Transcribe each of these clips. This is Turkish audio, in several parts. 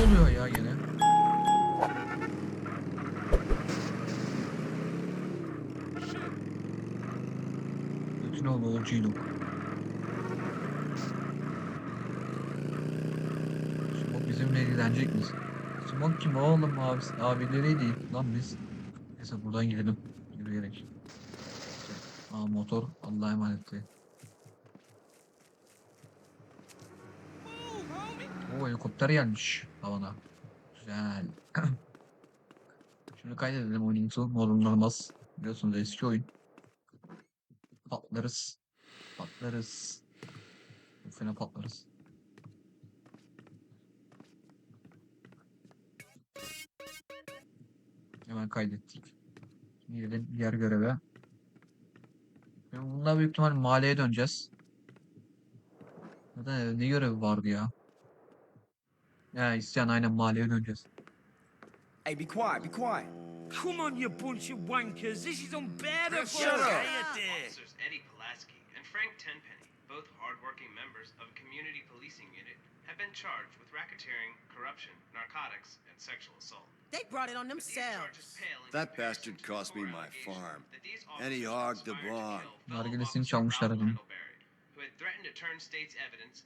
oluyor ya gene? Bütün o yolcuyduk. Smoke bizimle ilgilenecek misin? Smoke kim oğlum abi, abileri değil lan biz. Neyse buradan gidelim yürüyerek. Aa motor Allah'a emanet. O helikopter gelmiş havana. Güzel. Şunu kaydedelim oyunumuzu. Modunlanmaz. Biliyorsunuz eski oyun. Patlarız. Patlarız. Bu fena patlarız. Hemen kaydettik. Şimdi gidelim diğer göreve. Bunlar büyük ihtimal mahalleye döneceğiz. Da ne görevi vardı ya? Ya isyan aynen mahalleye döneceğiz. Hey, be quiet, be quiet. Come on, you bunch of wankers. This is unbearable. Shut up. Society. Officers Eddie Pulaski and Frank Tenpenny, both hardworking members of a community policing unit, have been charged with racketeering, corruption, narcotics, and sexual assault. They brought it on But these charges themselves. That bastard cost me my farm. And he hogged the conspired to barn. kill fellow Nargilesini officer çalmışlar Ralph adamın. Michaelberry, who had threatened to turn state's evidence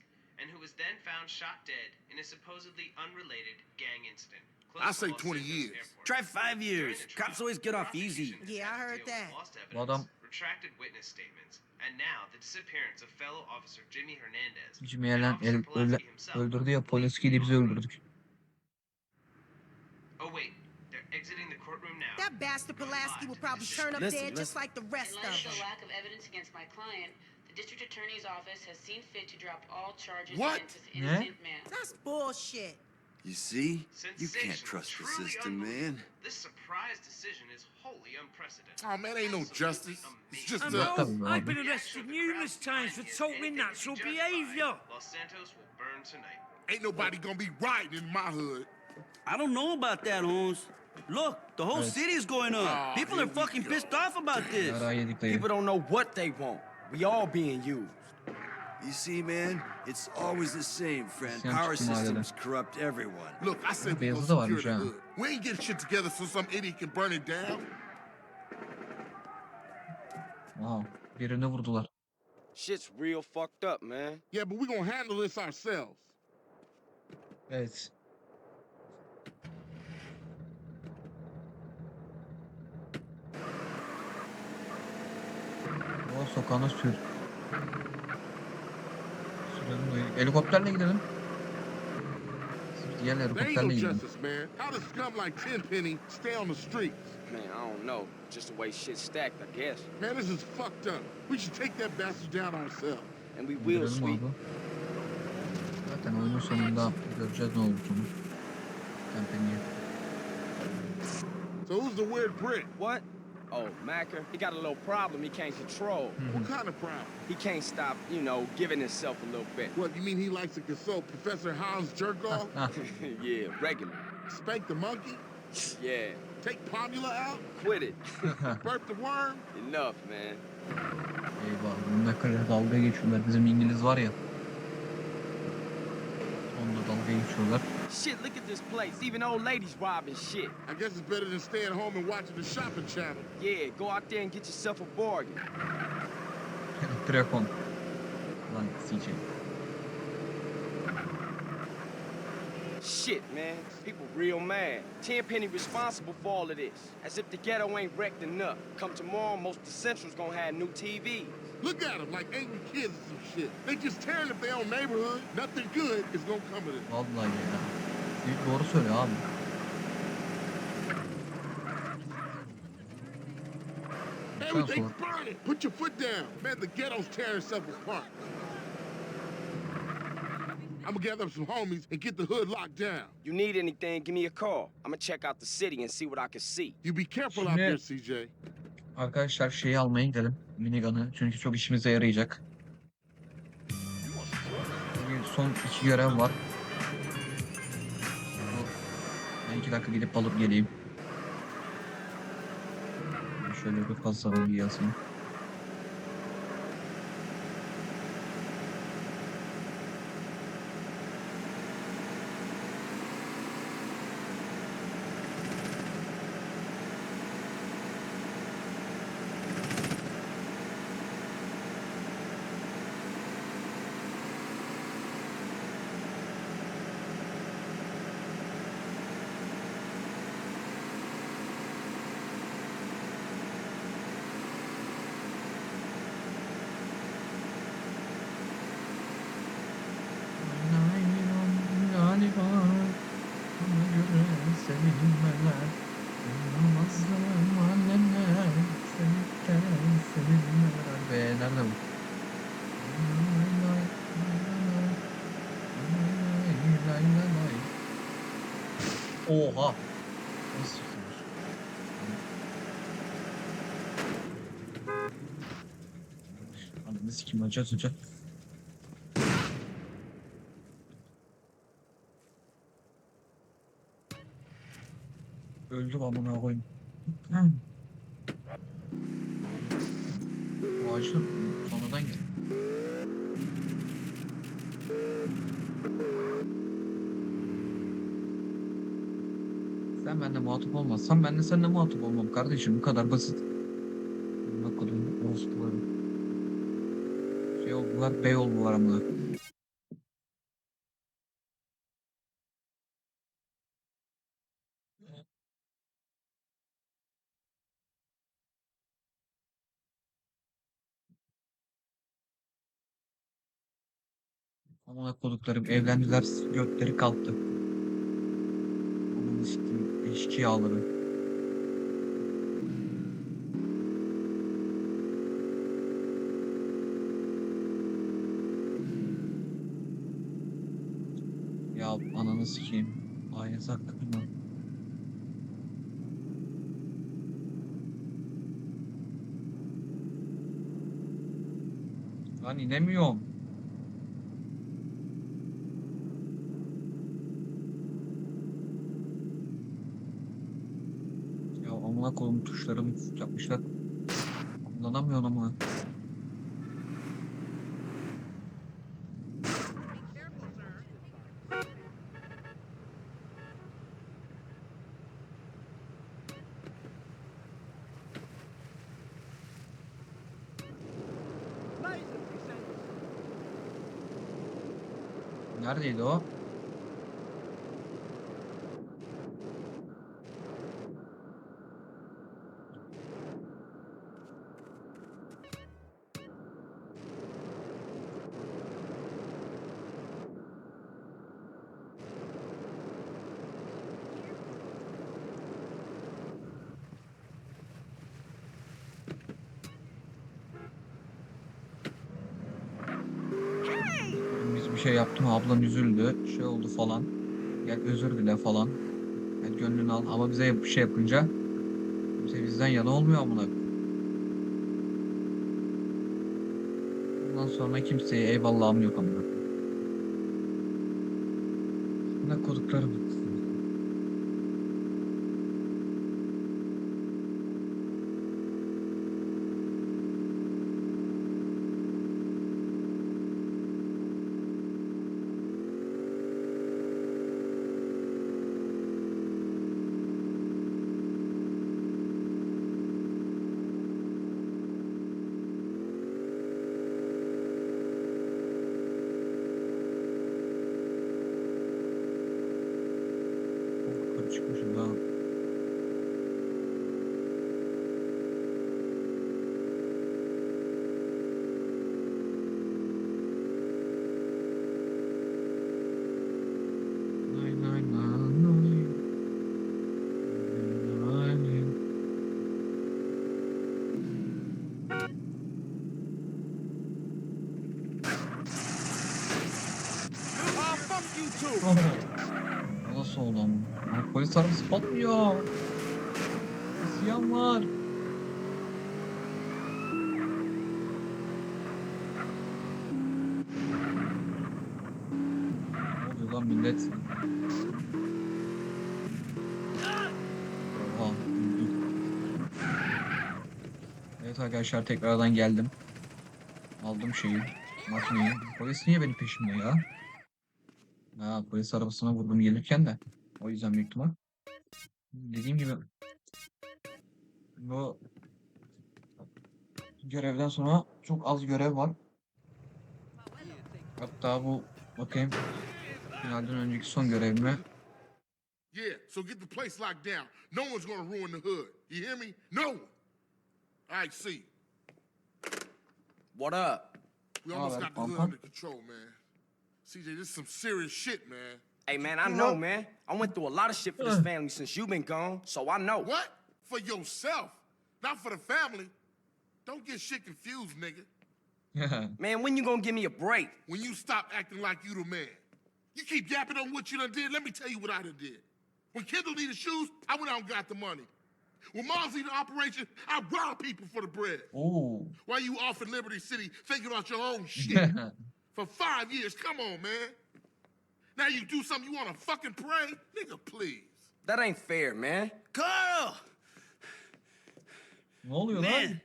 and who was then found shot dead in a supposedly unrelated gang incident. close I to say 20 years. Airport. Try five years. the Cops always get off easy. Yeah, I heard that. Lost Bu evidence, adam retracted witness statements, and now the disappearance of fellow officer Jimmy Hernandez. Jimmy and Allen el, Pulaski öldürdü ya were Polanski'yi de biz öldürdük. Oh wait, they're exiting the courtroom now. That bastard Pulaski will probably turn up Listen, dead just like the rest In of light of the lack of evidence against my client, the district attorney's office has seen fit to drop all charges What? against this innocent man. That's bullshit. You see? You can't trust the system, man. This surprise decision is wholly unprecedented. Oh man, ain't no Absolutely justice. It's just I Yok tabii know. bu I've been arrested numerous times for totally natural behaviour. Los Santos will burn tonight. ain't nobody gonna be riding in my hood. I don't know about that, Holmes. Look, the whole Evet. city is going up. Ah, People are fucking pissed off about this. Yara yedik dayı. People don't know what they want. We all being used. You see, man? It's always the same, friend. Sen Power çıktın mahalleden. systems corrupt everyone. Look, I said we Beyazı gonna da secure varmış the ha. hood. We ain't getting shit together so some idiot can burn it down. Wow. Birini vurdular. Shit's real fucked up, man. Yeah, but we gonna handle this ourselves. Evet. O sokağına sür. Sürelim dayı. Helikopterle gidelim. Diğer helikopterle gidelim. man. I don't know. Just the way shit's stacked, I guess. Man, this is fucked up. We should take that bastard down ourselves. And we will, sweet. Zaten oyunun sonunda göreceğiz ne olduğunu. Kampanya. So who's the weird prick? What? Oh, Macker, he got a little problem he can't control. What kind of problem? He can't stop, you know, giving himself a little bit. What, you mean he likes to consult Professor Hans Jerkoff? Ah, yeah, regular. Spank the monkey? Yeah, Take Pomula out? quit it. Burp the worm? Enough, man. Eyvah. Bununla kadar dalga geçiyorlar. Bizim İngiliz var ya. Onunla dalga geçiyorlar. Shit, look at this place. Even old ladies robbing shit. I guess it's better than staying home and watching the shopping channel. Yeah, go out there and get yourself a bargain. Drakon. Lan CJ. Shit, man. People real mad. Tenpenny responsible for all of this. As if the ghetto ain't wrecked enough. Come tomorrow, most of the Central's gonna have new TVs. Look at them like angry kids or some shit. They just tearing up their own neighborhood. Nothing good is gonna come of it. Vallahi ya. Büyük doğru söylüyor abi. Everything's burning. Put your foot down. Man, the ghetto's tearing itself apart. I'm gonna gather up some homies and get the hood locked down. You need anything, give me a call. I'ma check out the city and see what I can see. You be careful out there, CJ. Arkadaşlar şeyi almaya gidelim. Minigun'ı. Çünkü çok işimize yarayacak. Son iki görev var. Ben iki dakika gidip alıp geleyim. Şöyle bir bir yazayım. Oha. Nasıl yıkılmış? Ananı sikim hocam hocam. Öldüm amına koyayım. Hı. Bu ağacı sonradan gel. Sen benimle muhatap olmazsan ben de seninle muhatap olmam kardeşim. Bu kadar basit. Bak kodum orospuları. Şey oldular, bey oldular amına. Amına koduklarım evlendiler, gökleri kalktı. Siktim eşkıyaları. Ya ananı sikeyim. Ay sakın mı? Lan inemiyorum. Ya amına koyayım tuşlarımı yapmışlar. Kullanamıyorum ama. Neredeydi o? Biz bir şey yaptım ablam üzüldü şey oldu falan. Gel özür dile falan. Gel gönlünü al. Ama bize bir şey yapınca bize bizden yana olmuyor amına Bundan sonra kimseye eyvallahım yok amına Ne koduklarım too. O Nasıl oldu ama? Polis arabası patlıyor. İsyan var. Ne oluyor lan millet? Oha. Evet arkadaşlar tekrardan geldim. Aldım şeyi. Makineyi. Polis niye benim peşimde ya? Ha polis arabasına vurdum gelirken de. O yüzden büyük ihtimal. Dediğim gibi bu görevden sonra çok az görev var. Hatta bu bakayım finalden önceki son görevime Yeah, so get the place locked down. No one's gonna ruin the hood. You hear me? No one. All right, see. What up? We almost got the hood under control, man. CJ, this is some serious shit, man. Hey, man, I know, man. I went through a lot of shit for this uh. family since you've been gone, so I know. What? For yourself, not for the family. Don't get shit confused, nigga. Man, when you gonna give me a break? When you stop acting like you the man. You keep yapping on what you done did, let me tell you what I done did. When Kendall needed shoes, I went out and got the money. When Mom's needed operation, I robbed people for the bread. Oo. While you off in Liberty City thinking about your own shit for five years. Come on, man. Now you do something you want to fucking pray? Nigga, please. That ain't fair, man. Carl! ne oluyor lan? Man,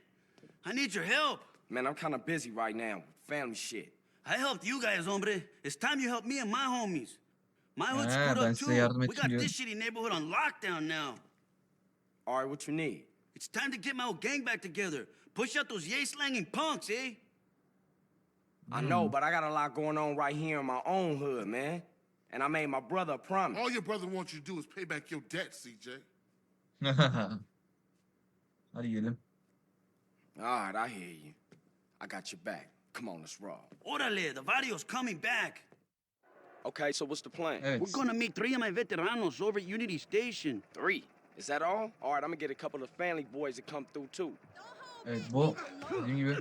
I need your help. Man, I'm kind of busy right now with family shit. I helped you guys, hombre. It's time you help me and my homies. My hood's Ha, screwed up too. We got diyorum. this shitty neighborhood on lockdown now. All right, what you need? It's time to get my old gang back together. Push out those yay slanging punks, eh? I know, mm-hmm. but I got a lot going on right here in my own hood, man. And I made my brother a promise. All your brother wants you to do is pay back your debt, CJ. How do Hadi gidelim. All right, I hear you. I got your back. Come on, let's roll. Orale, the Vario's coming back. Okay, so what's the plan? Evet. We're gonna meet three of my veteranos over at Unity Station. Three. Is that all? All right, I'm gonna get a couple of family boys to come through too. Evet bu dediğim gibi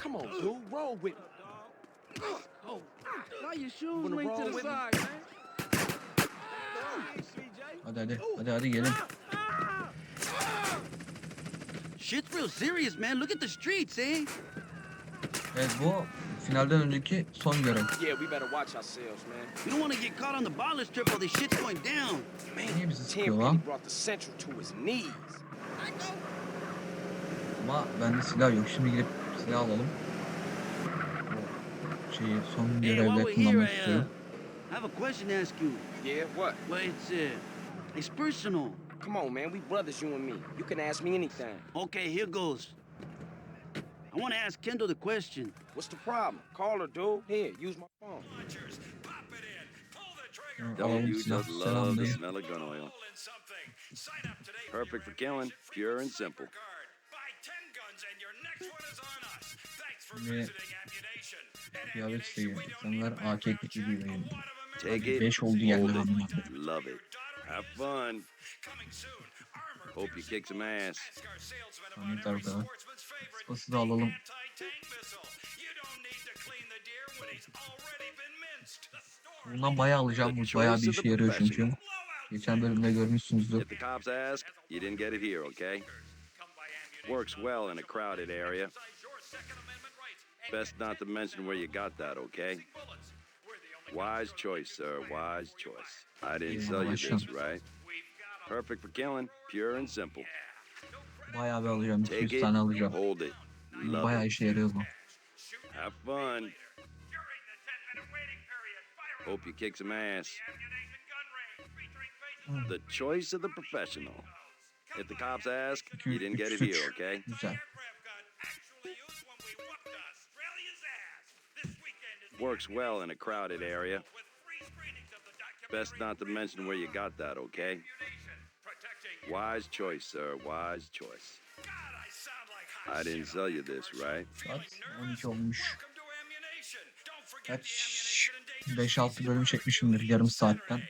Come on, dude, roll with me. Oh, why your shoes linked to the side, man? hadi hadi hadi hadi gelin. Shit's real serious, man. Look at the streets, eh? Evet bu finalden önceki son görev. Yeah, we better watch ourselves, man. We don't want to get caught on the baller strip while this shit's going down. Niye bizi sıkıyor lan? brought the Central to his knees. Ama bende silah yok. Şimdi gidip silah alalım. O şeyi son görevde we're here, kullanmak I, uh, istiyorum. I have a question to ask you. Yeah, what? Well, it's uh, it's personal. Come on, man. We brothers, you and me. You can ask me anything. Okay, here goes. I want to ask Kendall the question. What's the problem? Call her, dude. Here, use my phone. Hı, Don't Alalım you just love the smell of gun oil? Perfect for killing, pure and simple. Şimdi kıyafet isteği. İnsanlar AK gidiyor yani. Take it, 5 oldu yani. it, love it. Have fun. Hope you kick some ass. Ahmet arkada. Spası da alalım. Bundan bayağı alacağım. Bu bayağı bir işe yarıyor çünkü. Geçen bölümde görmüşsünüzdür. Works well in a crowded area. Best not to mention where you got that, okay? Wise choice, sir. Wise choice. I didn't sell you this, right? Perfect for killing, pure and simple. Bayağı bir alacağım. Take 200 it, tane alacağım. hold it, love Bayağı işe yarıyor bu. Have fun. Hope you kick some ass. The choice of the professional. If the cops ask, you didn't get it here, okay? Güzel. Works well in a crowded area. Best not to mention where you got that, okay? Wise choice, sir. Wise choice. I didn't sell you this, right? Saat 12 olmuş. Kaç? 5-6 bölüm çekmişimdir yarım saatten.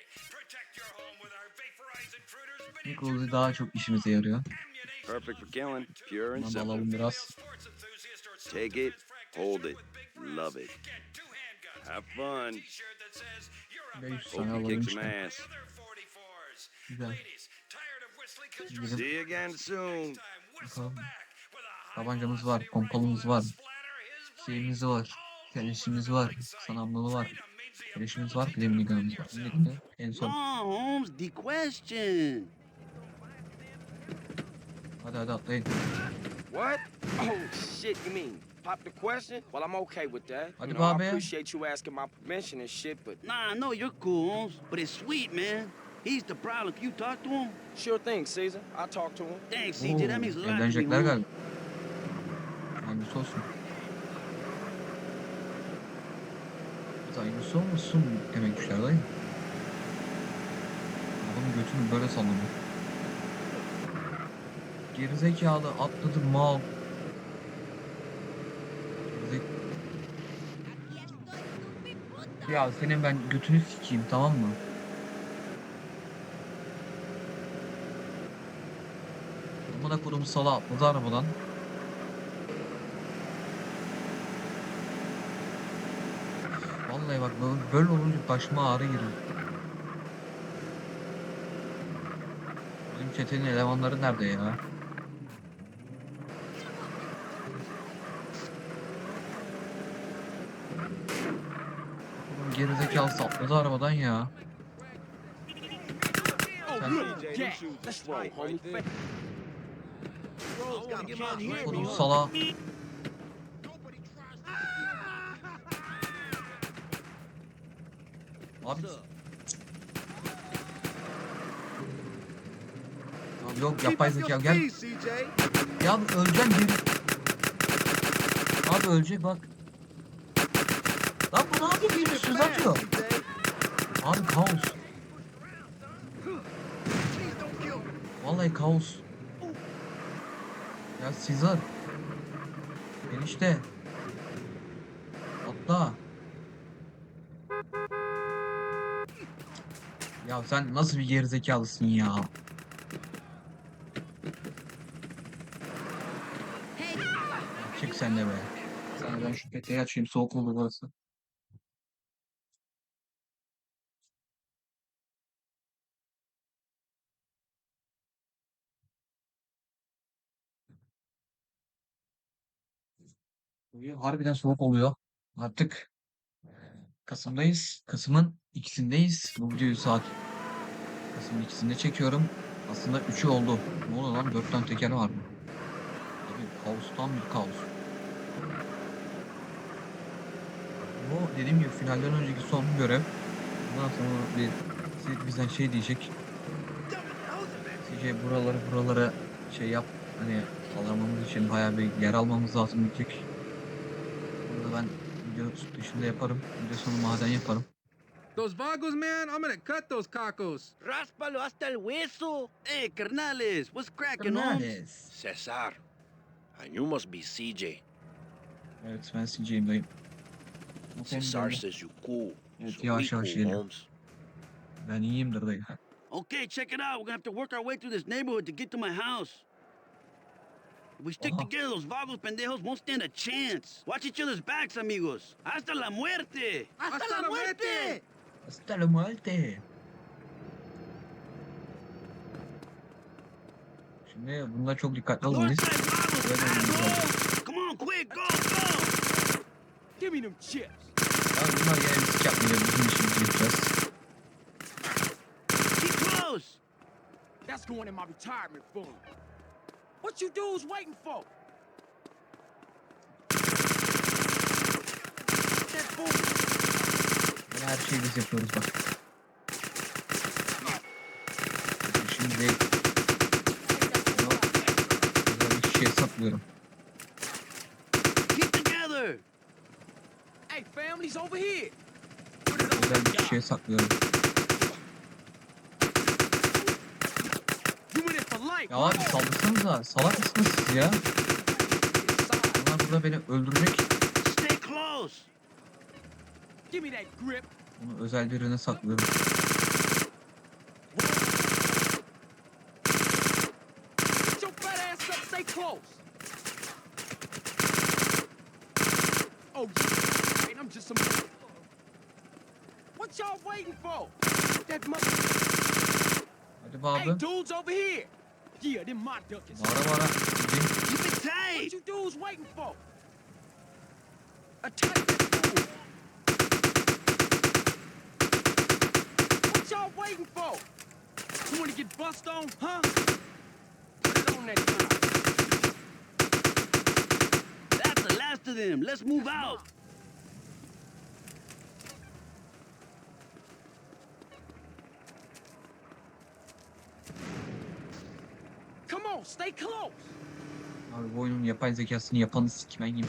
İlk Uzi daha çok işimize yarıyor. Perfect for killing, pure and simple. alalım biraz. Take it, hold it, love it. Have fun. 500 Hope tane you alalım kick some işte. ass. Güzel. See you again soon. Bakalım. Tabancamız var, pompalımız var. Şeyimiz var. Keleşimiz var. Sanamlığı var. Keleşimiz var. Bir de minigunumuz var. Birlikte en son. Holmes, the question. Hadi hadi atlayın. What? Oh, shit, you mean? Pop the question? Well, I'm okay with that. Hadi you know, be I appreciate you asking my permission and shit, but Nah, I know you're cool, Holmes, but it's sweet, man. He's the problem. Can you talk to him? sure thing, Caesar. I'll talk to him. Thanks, CJ. That means a lot to me, galiba. Olsun? Hangisi olmasın demekmişler dayı. Adamın götünü böyle sallanıyor. Gerizekalı atladı mal. Ya senin ben götünü sikeyim tamam mı? Buna kodum sala atladı arabadan. Vallahi bak böyle olunca başıma ağrı giriyor. Bizim çetenin elemanları nerede ya? Sapladı arabadan ya. Kodum sala. Abi. Yok yapay zeka gel. Ya öleceksin geri. Abi ölecek bak. Lan bu ne yapıyor? Biri söz atıyor. Abi kaos. Vallahi kaos. Ya Caesar. Enişte. Atla. Ya sen nasıl bir gerizekalısın ya? Çık sen de be. Sana ben şu peteği açayım soğuk oldu burası. Bugün harbiden soğuk oluyor. Artık Kasım'dayız. Kasım'ın ikisindeyiz. Bu videoyu saat Kasım'ın ikisinde çekiyorum. Aslında üçü oldu. Ne oluyor lan? Dört tane teker var mı? Abi kaostan bir kaos. Bu dediğim gibi finalden önceki son görev. Bundan sonra bir bizden şey diyecek. CJ buraları buraları şey yap. Hani alamamız için bayağı bir yer almamız lazım diyecek. Ben video dışında yaparım. Video sonu maden yaparım. Those vagos, man, I'm gonna cut those cacos. Ráspalo hasta el hueso. Hey, carnales, what's cracking? Fernandes. Cesar. And you must be CJ. Evet ben CJ'yim dayım. Cesar says you cool. Evet So yavaş yavaş cool, geliyor. Holmes. Ben iyiyimdir dayı. Okay, check it out. We're gonna have to work our way through this neighborhood to get to my house. If we stick Ajá. together, those vagos pendejos won't stand a chance. Watch each other's backs, amigos. Hasta la muerte. Hasta la muerte! Hasta la muerte. Şimdi bunda çok dikkatli olmalıyız. Northside vagos, Öyle olmalı. asshole. Come on, quick, go, go. Give me them chips. Ya bunlar gene bir sik yapmayacak. Bizim işimizi yapacağız. Keep close. That's going in my retirement fund. What you dudes waiting for? That fool. Böyle her şeyi biz yapıyoruz bak. Şimdi bunu güzel bir şişeye saklıyorum. Keep together. Hey, family's over here. Güzel bir şişeye saklıyorum. You in it for life. Ya abi saldırsanıza. Salak mısınız siz ya? Bunlar burada beni öldürecek. Stay close. Give me that grip. Bunu özel birine saklıyorum. Oh. Hadi abi. Dudes over here. Yeah, them my duckers. Bağıra. gideyim. Keep it What you dudes waiting for? Attack that fool. What y'all waiting for? You wanna get bust on, huh? Put it on that guy. That's the last of them. Let's move out. Stay close. Abi bu oyunun yapay zekasını yapanı sikmeyim.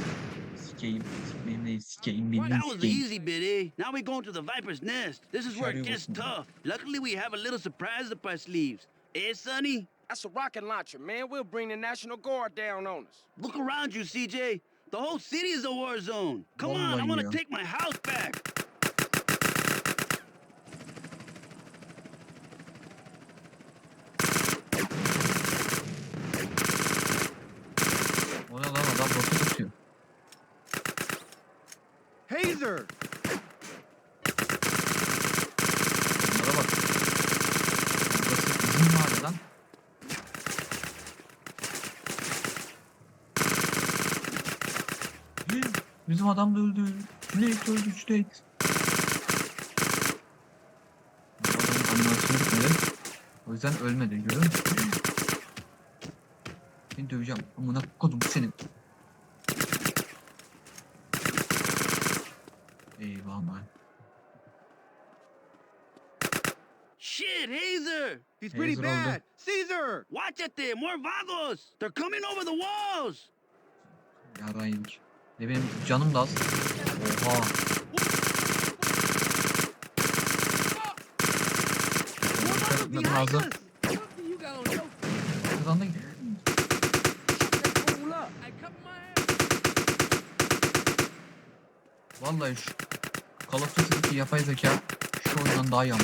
Sikeyim. Sikmeyim değil. Sikeyim. Well, Bildiğin that was sikeyim. easy bit, eh? Now we going to the Viper's Nest. This is where it gets tough. Luckily, we have a little surprise up our sleeves. Eh, Sonny? That's a rocket launcher, man. We'll bring the National Guard down on us. Look around you, CJ. The whole city is a war zone. Come on, I Vallahi want ya. to take my house back. Taser. Bunlara bak. Burası bizim mahalle. Bizim adam da öldü. Cüneyt öldü Cüneyt. O yüzden ölmedi görüyor musun? Seni döveceğim. Amına kodum senin. Eyvah man. Shit, Hazer! He's pretty Hazer oldu. bad. Caesar! Watch it there, more vagos! They're coming over the walls! Yedik. Ne benim canım da az. Oha. Gitmem lazım. Buradan da Vallahi şu Call of Duty'deki yapay zeka şu oyundan daha iyi ama.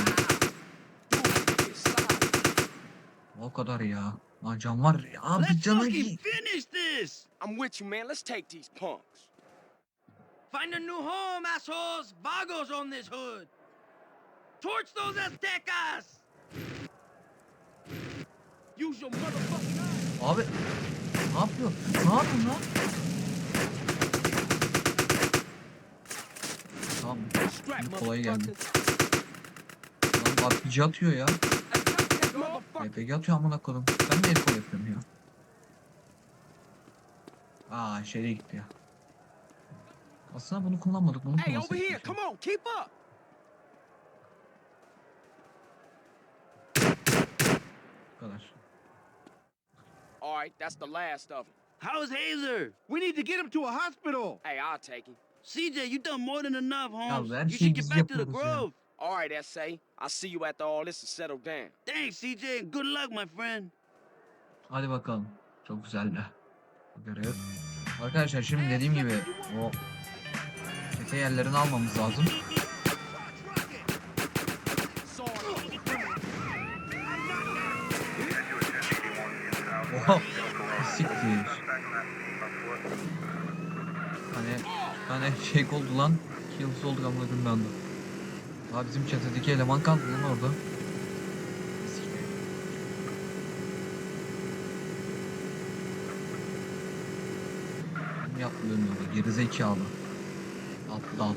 O kadar ya. Lan can var ya. Abi Let's canı fucking finish this! I'm with you, man. Let's take these punks. Find a new home, assholes! Vagos on this hood! Torch those Aztecas! Use your motherfucking eyes! Abi ne yapıyor? Ne yapıyorsun lan? Tamam. Şimdi kolay geldi. Lan RPG atıyor ya. RPG atıyor amına koydum. Ben de el kol yapıyorum ya. Aa şeyle gitti ya. Aslında bunu kullanmadık. Bunu Hey, over kullansak. here. Come on, keep up. Bu kadar. All right, that's the last of them. How's Hazer? We need to get him to a hospital. Hey, I'll take him. CJ, you done more than enough, Holmes. her you şeyi should biz get back to the yapıyoruz ya. Grove. All right, S.A. I'll see you after all this is settled down. Thanks, CJ, and good luck, my friend. Hadi bakalım. Çok güzel de. Bu görev. Arkadaşlar şimdi dediğim gibi o çete yerlerini almamız lazım. Oha. Siktir. Hani hani şey oldu lan. Kills oldu anladım ben de. Daha bizim çetedeki eleman kaldı lan orada. Siktir. Kim yapmıyor öyle gerizekalı. Aptal.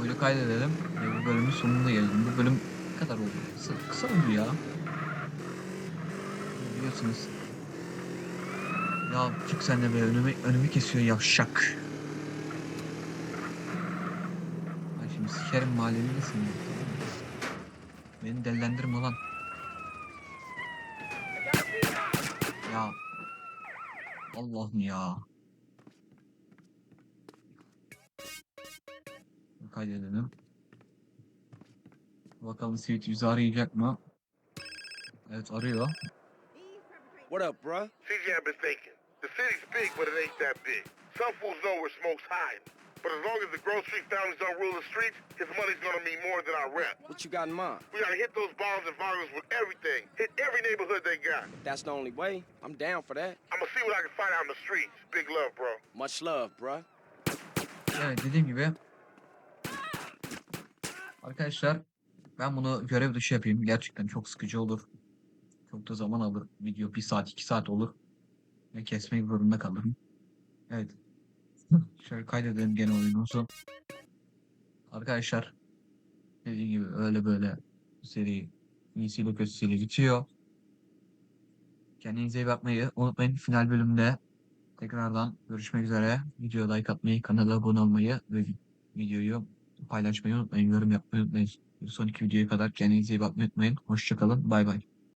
Oyunu kaydedelim ve bu bölümün sonuna gelelim. Bu bölüm ne kadar oldu? Kısa, kısa oldu ya. Biliyorsunuz. Ya çık sen de be önümü, önümü kesiyor yavşak. Ben şimdi sikerim mahalleni nesin ya? Beni delilendirme lan. Ya. Allah'ım ya. Kaydedelim. Bakalım Sweet yüzü arayacak mı? Evet arıyor. What up, bruh? CJ, I've been thinking. The city's big, but it ain't that big. Some fools know where smoke's hiding. But as long as the Grove Street families don't rule the streets, his money's gonna mean more than our rent. What you got in mind? We gotta hit those bombs and violence with everything. Hit every neighborhood they got. That's the only way. I'm down for that. I'ma see what I can find out in the streets. Big love, bro. Much love, bruh. Evet dediğim gibi. Arkadaşlar ben bunu görev dışı yapayım. Gerçekten çok sıkıcı olur. Çok da zaman alır. Video bir saat iki saat olur. Ve kesmek zorunda kalırım. Evet. Şöyle kaydedelim gene oyunumuzu. Arkadaşlar dediğim gibi öyle böyle seri iyisiyle kötüsüyle bitiyor. Kendinize iyi bakmayı unutmayın. Final bölümde tekrardan görüşmek üzere. Videoya like atmayı, kanala abone olmayı ve videoyu paylaşmayı unutmayın. Yorum yapmayı unutmayın. Bir sonraki videoya kadar kendinize iyi bakmayı unutmayın. Hoşçakalın. Bay bay.